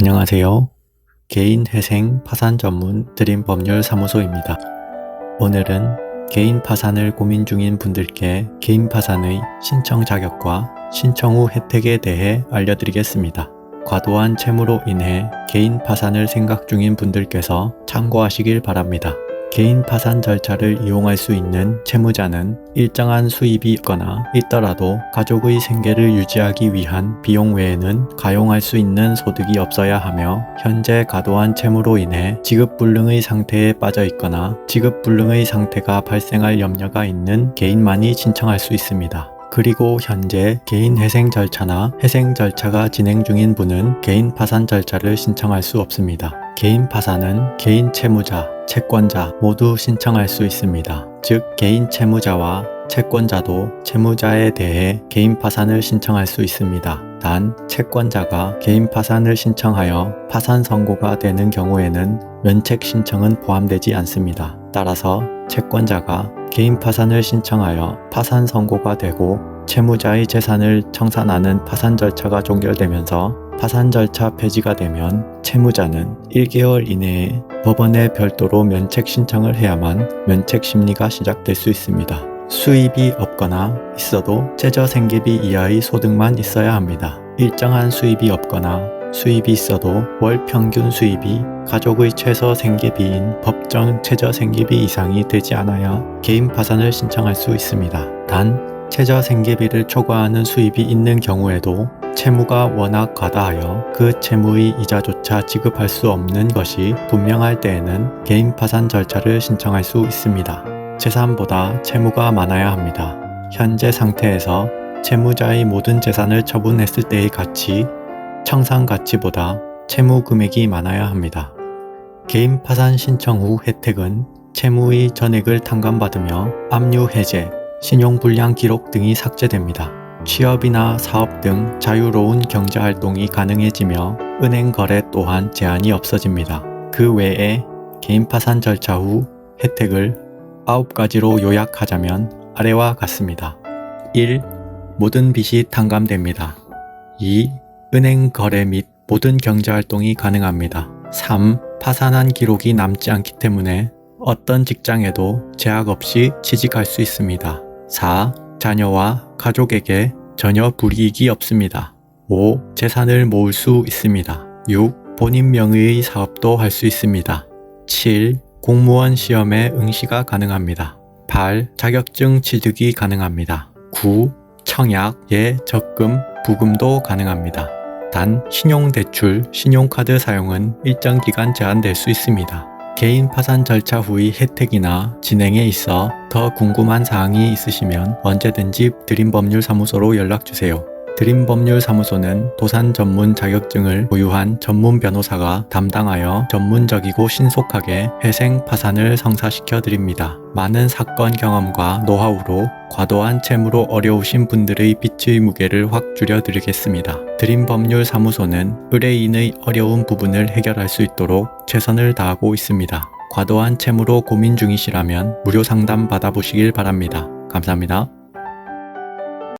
안녕하세요. 개인 회생 파산 전문 드림 법률 사무소입니다. 오늘은 개인 파산을 고민 중인 분들께 개인 파산의 신청 자격과 신청 후 혜택에 대해 알려드리겠습니다. 과도한 채무로 인해 개인 파산을 생각 중인 분들께서 참고하시길 바랍니다. 개인 파산 절차를 이용할 수 있는 채무자는 일정한 수입이 있거나 있더라도 가족의 생계를 유지하기 위한 비용 외에는 가용할 수 있는 소득이 없어야 하며 현재 과도한 채무로 인해 지급불능의 상태에 빠져 있거나 지급불능의 상태가 발생할 염려가 있는 개인만이 신청할 수 있습니다. 그리고 현재 개인 회생 절차나 회생 절차가 진행 중인 분은 개인 파산 절차를 신청할 수 없습니다. 개인 파산은 개인 채무자, 채권자 모두 신청할 수 있습니다. 즉, 개인 채무자와 채권자도 채무자에 대해 개인 파산을 신청할 수 있습니다. 단, 채권자가 개인 파산을 신청하여 파산 선고가 되는 경우에는 면책 신청은 포함되지 않습니다. 따라서 채권자가 개인 파산을 신청하여 파산 선고가 되고 채무자의 재산을 청산하는 파산 절차가 종결되면서 파산 절차 폐지가 되면 채무자는 1개월 이내에 법원에 별도로 면책 신청을 해야만 면책 심리가 시작될 수 있습니다. 수입이 없거나 있어도 최저 생계비 이하의 소득만 있어야 합니다. 일정한 수입이 없거나 수입이 있어도 월 평균 수입이 가족의 최소 생계비인 법정 최저 생계비 이상이 되지 않아야 개인 파산을 신청할 수 있습니다. 단, 최저 생계비를 초과하는 수입이 있는 경우에도 채무가 워낙 과다하여 그 채무의 이자조차 지급할 수 없는 것이 분명할 때에는 개인 파산 절차를 신청할 수 있습니다. 재산보다 채무가 많아야 합니다. 현재 상태에서 채무자의 모든 재산을 처분했을 때의 가치, 청산 가치보다 채무 금액이 많아야 합니다. 개인 파산 신청 후 혜택은 채무의 전액을 탕감받으며 압류 해제, 신용불량 기록 등이 삭제됩니다. 취업이나 사업 등 자유로운 경제활동이 가능해지며 은행 거래 또한 제한이 없어집니다. 그 외에 개인 파산 절차 후 혜택을 9가지로 요약하자면 아래와 같습니다. 1. 모든 빚이 탕감됩니다. 2. 은행 거래 및 모든 경제 활동이 가능합니다. 3. 파산한 기록이 남지 않기 때문에 어떤 직장에도 제약 없이 취직할 수 있습니다. 4. 자녀와 가족에게 전혀 불이익이 없습니다. 5. 재산을 모을 수 있습니다. 6. 본인 명의의 사업도 할 수 있습니다. 7. 공무원 시험에 응시가 가능합니다. 8. 자격증 취득이 가능합니다. 9. 청약, 예, 적금, 부금도 가능합니다. 단, 신용대출, 신용카드 사용은 일정 기간 제한될 수 있습니다. 개인 파산 절차 후의 혜택이나 진행에 있어 더 궁금한 사항이 있으시면 언제든지 드림법률사무소로 연락주세요. 드림법률사무소는 도산 전문 자격증을 보유한 전문 변호사가 담당하여 전문적이고 신속하게 회생 파산을 성사시켜 드립니다. 많은 사건 경험과 노하우로 과도한 채무로 어려우신 분들의 빚의 무게를 확 줄여 드리겠습니다. 드림법률사무소는 의뢰인의 어려운 부분을 해결할 수 있도록 최선을 다하고 있습니다. 과도한 채무로 고민 중이시라면 무료 상담 받아보시길 바랍니다. 감사합니다.